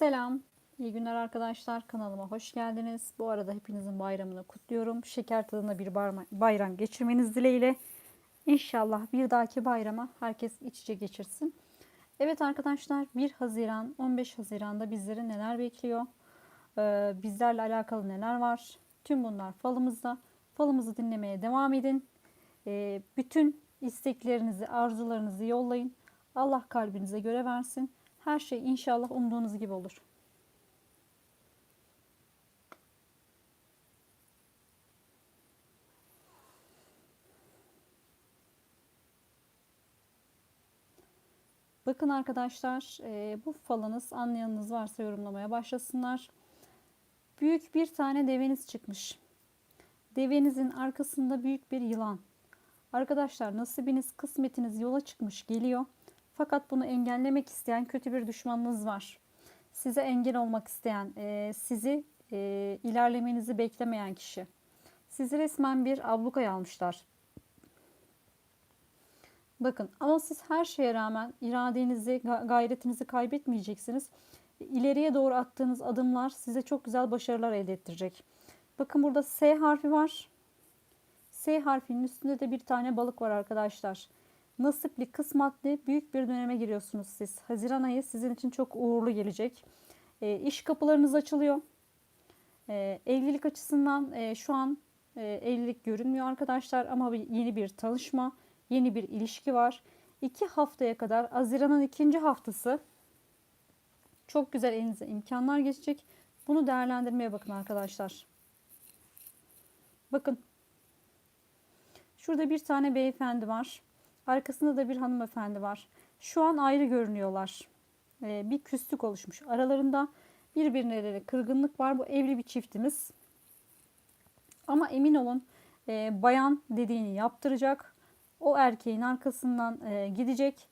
Selam, iyi günler arkadaşlar. Kanalıma hoş geldiniz. Bu arada hepinizin bayramını kutluyorum. Şeker tadında bir bayram geçirmeniz dileğiyle. İnşallah bir dahaki bayrama herkes iç içe geçirsin. Evet arkadaşlar 1 Haziran 15 Haziran'da bizleri neler bekliyor? Ee, bizlerle alakalı neler var? Tüm bunlar falımızda. Falımızı dinlemeye devam edin. Ee, bütün isteklerinizi, arzularınızı yollayın. Allah kalbinize göre versin. Her şey inşallah umduğunuz gibi olur. Bakın arkadaşlar e, bu falınız anlayanınız varsa yorumlamaya başlasınlar. Büyük bir tane deveniz çıkmış. Devenizin arkasında büyük bir yılan. Arkadaşlar nasibiniz, kısmetiniz yola çıkmış geliyor. Fakat bunu engellemek isteyen kötü bir düşmanınız var. Size engel olmak isteyen, e, sizi e, ilerlemenizi beklemeyen kişi. Sizi resmen bir ablukaya almışlar. Bakın ama siz her şeye rağmen iradenizi, gayretinizi kaybetmeyeceksiniz. İleriye doğru attığınız adımlar size çok güzel başarılar elde ettirecek. Bakın burada S harfi var. S harfinin üstünde de bir tane balık var arkadaşlar. Nasipli, kısmetli büyük bir döneme giriyorsunuz siz. Haziran ayı sizin için çok uğurlu gelecek. E, iş kapılarınız açılıyor. E, evlilik açısından e, şu an e, evlilik görünmüyor arkadaşlar ama yeni bir tanışma, yeni bir ilişki var. İki haftaya kadar Haziran'ın ikinci haftası çok güzel elinize imkanlar geçecek. Bunu değerlendirmeye bakın arkadaşlar. Bakın. Şurada bir tane beyefendi var. Arkasında da bir hanımefendi var. Şu an ayrı görünüyorlar. Ee, bir küslük oluşmuş. Aralarında birbirine kırgınlık var. Bu evli bir çiftimiz. Ama emin olun e, bayan dediğini yaptıracak. O erkeğin arkasından e, gidecek.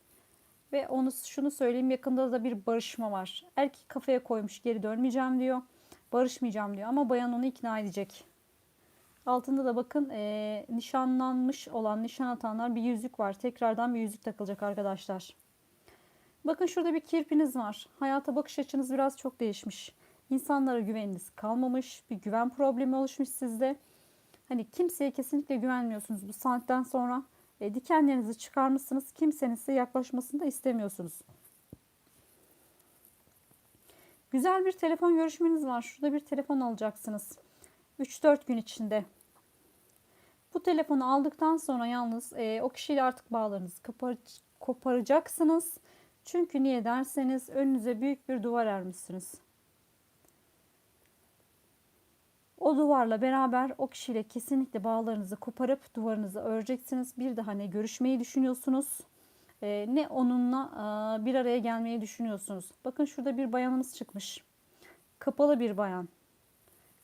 Ve onu şunu söyleyeyim yakında da bir barışma var. Erkek kafaya koymuş geri dönmeyeceğim diyor. Barışmayacağım diyor ama bayan onu ikna edecek. Altında da bakın e, nişanlanmış olan nişan atanlar bir yüzük var. Tekrardan bir yüzük takılacak arkadaşlar. Bakın şurada bir kirpiniz var. Hayata bakış açınız biraz çok değişmiş. İnsanlara güveniniz kalmamış. Bir güven problemi oluşmuş sizde. Hani kimseye kesinlikle güvenmiyorsunuz bu saatten sonra. E, dikenlerinizi çıkarmışsınız. Kimsenin size yaklaşmasını da istemiyorsunuz. Güzel bir telefon görüşmeniz var. Şurada bir telefon alacaksınız. 3-4 gün içinde. Bu telefonu aldıktan sonra yalnız e, o kişiyle artık bağlarınızı kopar, koparacaksınız. Çünkü niye derseniz önünüze büyük bir duvar ermişsiniz. O duvarla beraber o kişiyle kesinlikle bağlarınızı koparıp duvarınızı öreceksiniz. Bir daha ne görüşmeyi düşünüyorsunuz e, ne onunla e, bir araya gelmeyi düşünüyorsunuz. Bakın şurada bir bayanımız çıkmış. Kapalı bir bayan.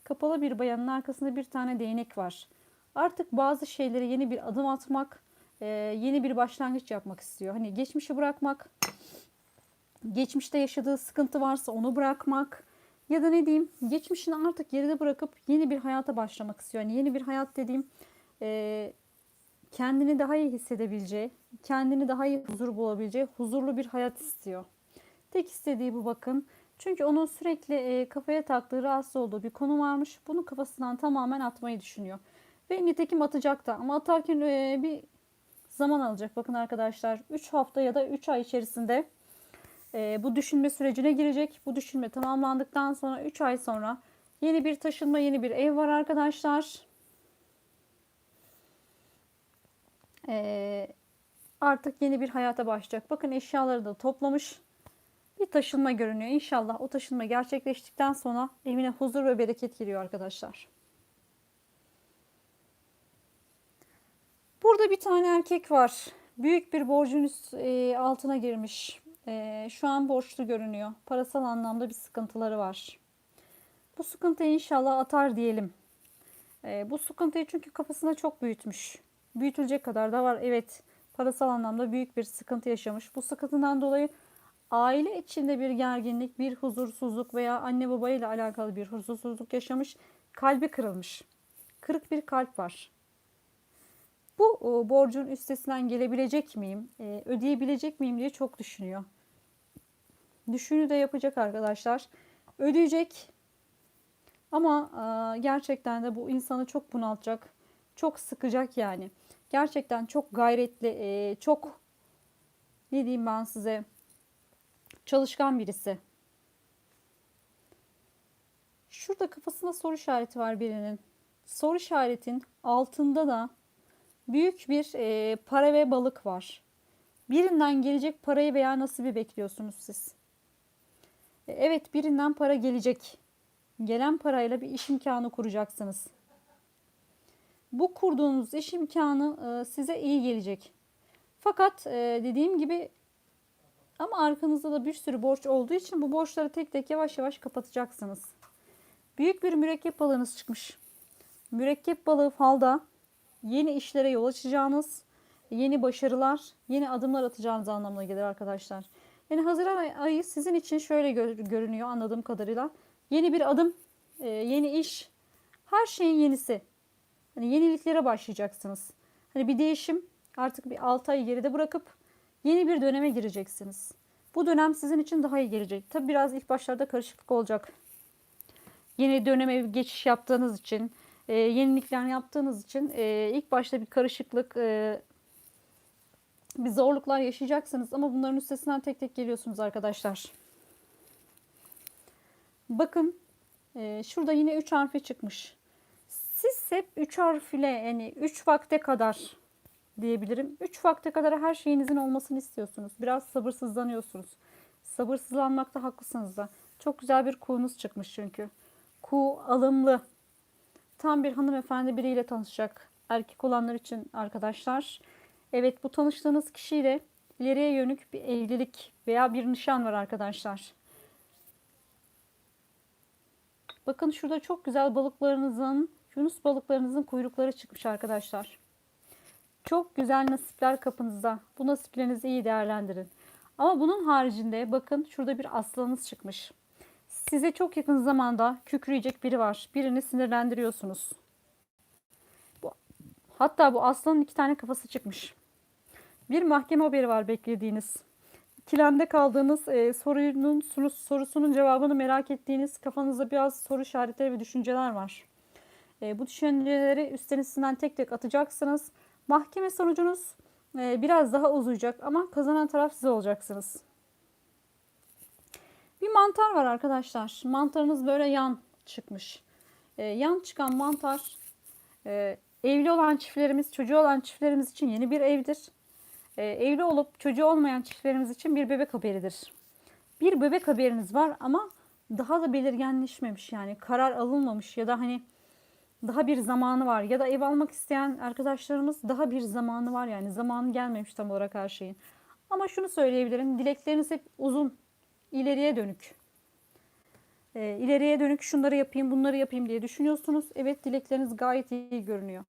Kapalı bir bayanın arkasında bir tane değnek var. Artık bazı şeylere yeni bir adım atmak, e, yeni bir başlangıç yapmak istiyor. Hani geçmişi bırakmak, geçmişte yaşadığı sıkıntı varsa onu bırakmak ya da ne diyeyim geçmişini artık geride bırakıp yeni bir hayata başlamak istiyor. Yani yeni bir hayat dediğim e, kendini daha iyi hissedebileceği, kendini daha iyi huzur bulabileceği huzurlu bir hayat istiyor. Tek istediği bu bakın. Çünkü onun sürekli e, kafaya taktığı, rahatsız olduğu bir konu varmış. Bunu kafasından tamamen atmayı düşünüyor. Ve nitekim atacak da ama atarken e, bir zaman alacak. Bakın arkadaşlar 3 hafta ya da 3 ay içerisinde e, bu düşünme sürecine girecek. Bu düşünme tamamlandıktan sonra 3 ay sonra yeni bir taşınma, yeni bir ev var arkadaşlar. E, artık yeni bir hayata başlayacak. Bakın eşyaları da toplamış. Bir taşınma görünüyor. İnşallah o taşınma gerçekleştikten sonra evine huzur ve bereket giriyor arkadaşlar. Burada bir tane erkek var. Büyük bir borcun e, altına girmiş. E, şu an borçlu görünüyor. Parasal anlamda bir sıkıntıları var. Bu sıkıntıyı inşallah atar diyelim. E, bu sıkıntıyı çünkü kafasında çok büyütmüş. Büyütülecek kadar da var. Evet parasal anlamda büyük bir sıkıntı yaşamış. Bu sıkıntıdan dolayı aile içinde bir gerginlik, bir huzursuzluk veya anne babayla alakalı bir huzursuzluk yaşamış. Kalbi kırılmış. Kırık bir kalp var. Bu o, borcun üstesinden gelebilecek miyim, e, ödeyebilecek miyim diye çok düşünüyor. Düşünü de yapacak arkadaşlar. Ödeyecek. Ama e, gerçekten de bu insanı çok bunaltacak. Çok sıkacak yani. Gerçekten çok gayretli, e, çok ne diyeyim ben size çalışkan birisi. Şurada kafasında soru işareti var birinin. Soru işaretin altında da büyük bir e, para ve balık var. Birinden gelecek parayı veya nasibi bekliyorsunuz siz. E, evet birinden para gelecek. Gelen parayla bir iş imkanı kuracaksınız. Bu kurduğunuz iş imkanı e, size iyi gelecek. Fakat e, dediğim gibi ama arkanızda da bir sürü borç olduğu için bu borçları tek tek yavaş yavaş kapatacaksınız. Büyük bir mürekkep balığınız çıkmış. Mürekkep balığı falda yeni işlere yol açacağınız, yeni başarılar, yeni adımlar atacağınız anlamına gelir arkadaşlar. Yani Haziran ayı sizin için şöyle görünüyor anladığım kadarıyla. Yeni bir adım, e, yeni iş, her şeyin yenisi. Hani yeniliklere başlayacaksınız. Hani bir değişim artık bir 6 ay geride bırakıp yeni bir döneme gireceksiniz. Bu dönem sizin için daha iyi gelecek. Tabi biraz ilk başlarda karışıklık olacak. Yeni döneme geçiş yaptığınız için, e, yenilikler yaptığınız için e, ilk başta bir karışıklık, e, bir zorluklar yaşayacaksınız. Ama bunların üstesinden tek tek geliyorsunuz arkadaşlar. Bakın e, şurada yine 3 harfi çıkmış. Siz hep 3 harf ile yani 3 vakte kadar diyebilirim. 3 vakte kadar her şeyinizin olmasını istiyorsunuz. Biraz sabırsızlanıyorsunuz. Sabırsızlanmakta haklısınız da. Çok güzel bir kuğunuz çıkmış çünkü. Kuğu alımlı. Tam bir hanımefendi biriyle tanışacak. Erkek olanlar için arkadaşlar. Evet bu tanıştığınız kişiyle ileriye yönük bir evlilik veya bir nişan var arkadaşlar. Bakın şurada çok güzel balıklarınızın, yunus balıklarınızın kuyrukları çıkmış arkadaşlar. Çok güzel nasipler kapınızda. Bu nasiplerinizi iyi değerlendirin. Ama bunun haricinde bakın şurada bir aslanınız çıkmış. Size çok yakın zamanda kükreyecek biri var. Birini sinirlendiriyorsunuz. Bu, hatta bu aslanın iki tane kafası çıkmış. Bir mahkeme haberi var beklediğiniz. İkilemde kaldığınız e, sorunun sorusunun cevabını merak ettiğiniz kafanızda biraz soru işaretleri ve düşünceler var. E, bu düşünceleri üstünüzden tek tek atacaksınız. Mahkeme sonucunuz e, biraz daha uzayacak ama kazanan taraf siz olacaksınız. Bir mantar var arkadaşlar. Mantarınız böyle yan çıkmış. E, yan çıkan mantar e, evli olan çiftlerimiz, çocuğu olan çiftlerimiz için yeni bir evdir. E, evli olup çocuğu olmayan çiftlerimiz için bir bebek haberidir. Bir bebek haberiniz var ama daha da belirgenleşmemiş yani karar alınmamış ya da hani daha bir zamanı var ya da ev almak isteyen arkadaşlarımız daha bir zamanı var yani zamanı gelmemiş tam olarak her şeyin. Ama şunu söyleyebilirim dilekleriniz hep uzun ileriye dönük. E, ileriye dönük şunları yapayım bunları yapayım diye düşünüyorsunuz. Evet dilekleriniz gayet iyi görünüyor.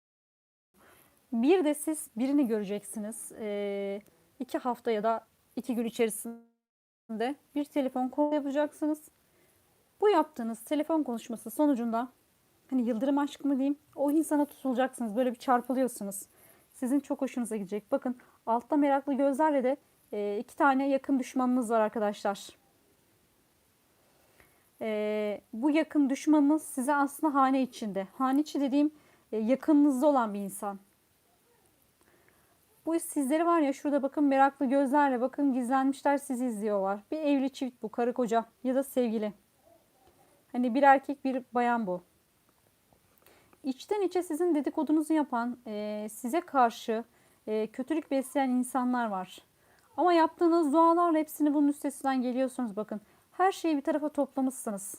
Bir de siz birini göreceksiniz. E, iki hafta ya da iki gün içerisinde bir telefon konu yapacaksınız. Bu yaptığınız telefon konuşması sonucunda hani yıldırım aşk mı diyeyim o insana tutulacaksınız. Böyle bir çarpılıyorsunuz. Sizin çok hoşunuza gidecek. Bakın altta meraklı gözlerle de e, iki tane yakın düşmanınız var arkadaşlar. E, bu yakın düşmanınız size aslında hane içinde. Hane içi dediğim e, yakınınızda olan bir insan. Bu sizleri var ya şurada bakın meraklı gözlerle bakın gizlenmişler sizi izliyorlar. Bir evli çift bu karı koca ya da sevgili. Hani bir erkek bir bayan bu. İçten içe sizin dedikodunuzu yapan, e, size karşı e, kötülük besleyen insanlar var. Ama yaptığınız dualarla hepsini bunun üstesinden geliyorsunuz bakın. Her şeyi bir tarafa toplamışsınız.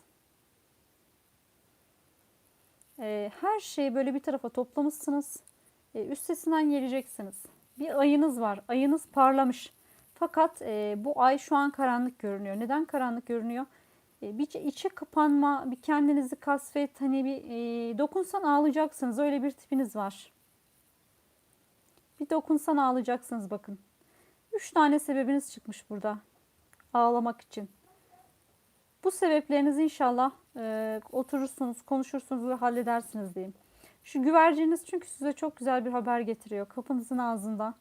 E, her şeyi böyle bir tarafa toplamışsınız. E, üstesinden geleceksiniz. Bir ayınız var. Ayınız parlamış. Fakat e, bu ay şu an karanlık görünüyor. Neden karanlık görünüyor? E, bir içe kapanma, bir kendinizi kasvet, hani bir e, dokunsan ağlayacaksınız. Öyle bir tipiniz var. Bir dokunsan ağlayacaksınız bakın. Üç tane sebebiniz çıkmış burada. Ağlamak için. Bu sebeplerinizi inşallah e, oturursunuz, konuşursunuz ve halledersiniz diyeyim. Şu güverciniz çünkü size çok güzel bir haber getiriyor kapınızın ağzında.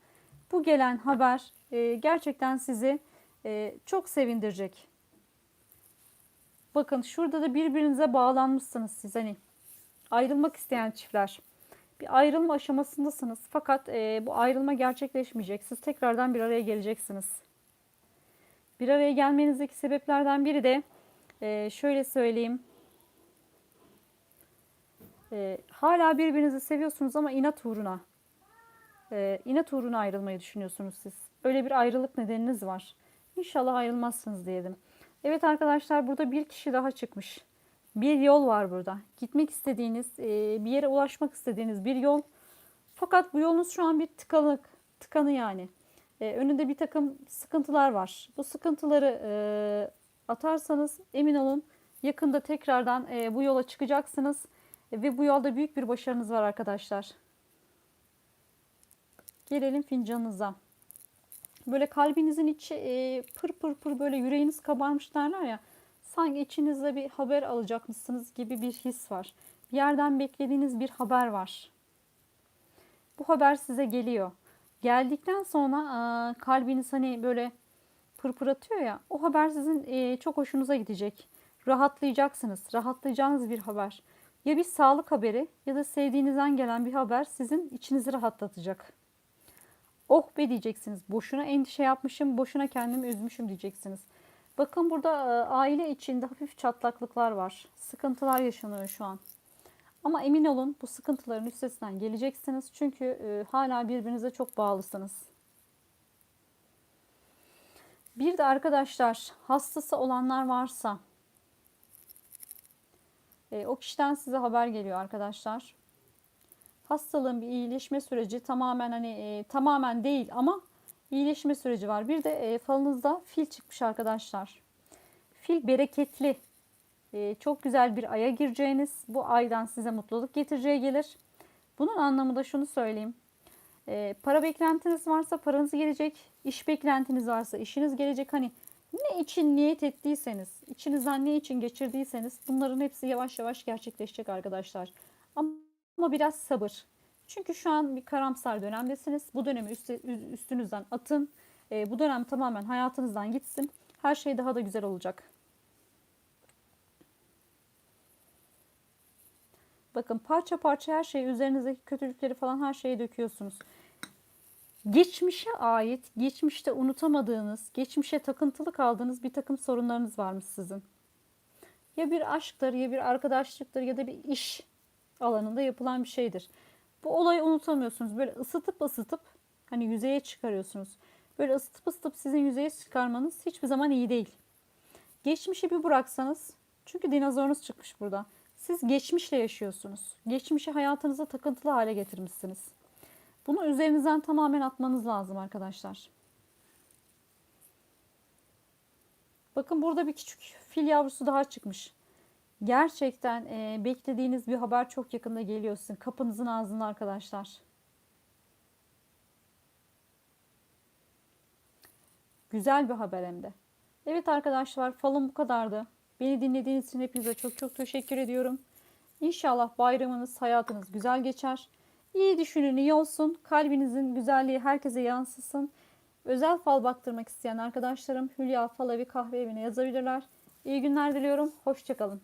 Bu gelen haber e, gerçekten sizi e, çok sevindirecek. Bakın şurada da birbirinize bağlanmışsınız siz hani ayrılmak isteyen çiftler. Bir ayrılma aşamasındasınız. Fakat e, bu ayrılma gerçekleşmeyecek. Siz tekrardan bir araya geleceksiniz. Bir araya gelmenizdeki sebeplerden biri de e, şöyle söyleyeyim. E, hala birbirinizi seviyorsunuz ama inat uğruna. E, inat uğruna ayrılmayı düşünüyorsunuz siz. Öyle bir ayrılık nedeniniz var. İnşallah ayrılmazsınız diyelim. Evet arkadaşlar burada bir kişi daha çıkmış. Bir yol var burada. Gitmek istediğiniz, e, bir yere ulaşmak istediğiniz bir yol. Fakat bu yolunuz şu an bir tıkanık, tıkanı yani. E, önünde bir takım sıkıntılar var. Bu sıkıntıları e, atarsanız emin olun yakında tekrardan e, bu yola çıkacaksınız. E, ve bu yolda büyük bir başarınız var arkadaşlar. Gelelim fincanınıza. Böyle kalbinizin içi e, pır pır pır böyle yüreğiniz kabarmış derler ya. Sanki içinizde bir haber alacakmışsınız gibi bir his var. Bir yerden beklediğiniz bir haber var. Bu haber size geliyor. Geldikten sonra e, kalbiniz hani böyle pırpır atıyor ya. O haber sizin e, çok hoşunuza gidecek. Rahatlayacaksınız. Rahatlayacağınız bir haber. Ya bir sağlık haberi ya da sevdiğinizden gelen bir haber sizin içinizi rahatlatacak. Oh be diyeceksiniz. Boşuna endişe yapmışım, boşuna kendimi üzmüşüm diyeceksiniz. Bakın burada e, aile içinde hafif çatlaklıklar var. Sıkıntılar yaşanıyor şu an. Ama emin olun bu sıkıntıların üstesinden geleceksiniz. Çünkü e, hala birbirinize çok bağlısınız. Bir de arkadaşlar hastası olanlar varsa e, o kişiden size haber geliyor arkadaşlar. Hastalığın bir iyileşme süreci tamamen hani e, tamamen değil ama iyileşme süreci var. Bir de e, falınızda fil çıkmış arkadaşlar. Fil bereketli. E, çok güzel bir aya gireceğiniz, bu aydan size mutluluk getireceği gelir. Bunun anlamı da şunu söyleyeyim. E, para beklentiniz varsa paranız gelecek. iş beklentiniz varsa işiniz gelecek. Hani ne için niyet ettiyseniz, içinizden ne için geçirdiyseniz bunların hepsi yavaş yavaş gerçekleşecek arkadaşlar. Ama, biraz sabır. Çünkü şu an bir karamsar dönemdesiniz. Bu dönemi üst, üstünüzden atın. E, bu dönem tamamen hayatınızdan gitsin. Her şey daha da güzel olacak. Bakın parça parça her şeyi üzerinizdeki kötülükleri falan her şeyi döküyorsunuz. Geçmişe ait, geçmişte unutamadığınız, geçmişe takıntılı kaldığınız bir takım sorunlarınız varmış sizin. Ya bir aşktır, ya bir arkadaşlıktır ya da bir iş alanında yapılan bir şeydir. Bu olayı unutamıyorsunuz. Böyle ısıtıp ısıtıp hani yüzeye çıkarıyorsunuz. Böyle ısıtıp ısıtıp sizin yüzeye çıkarmanız hiçbir zaman iyi değil. Geçmişi bir bıraksanız çünkü dinozorunuz çıkmış burada. Siz geçmişle yaşıyorsunuz. Geçmişi hayatınıza takıntılı hale getirmişsiniz. Bunu üzerinizden tamamen atmanız lazım arkadaşlar. Bakın burada bir küçük fil yavrusu daha çıkmış. Gerçekten e, beklediğiniz bir haber çok yakında geliyor sizin kapınızın ağzında arkadaşlar. Güzel bir haber hem de. Evet arkadaşlar falım bu kadardı. Beni dinlediğiniz için hepinize çok çok teşekkür ediyorum. İnşallah bayramınız, hayatınız güzel geçer. İyi düşünün, iyi olsun. Kalbinizin güzelliği herkese yansısın. Özel fal baktırmak isteyen arkadaşlarım Hülya Falavi Kahve Evi'ne yazabilirler. İyi günler diliyorum. Hoşçakalın.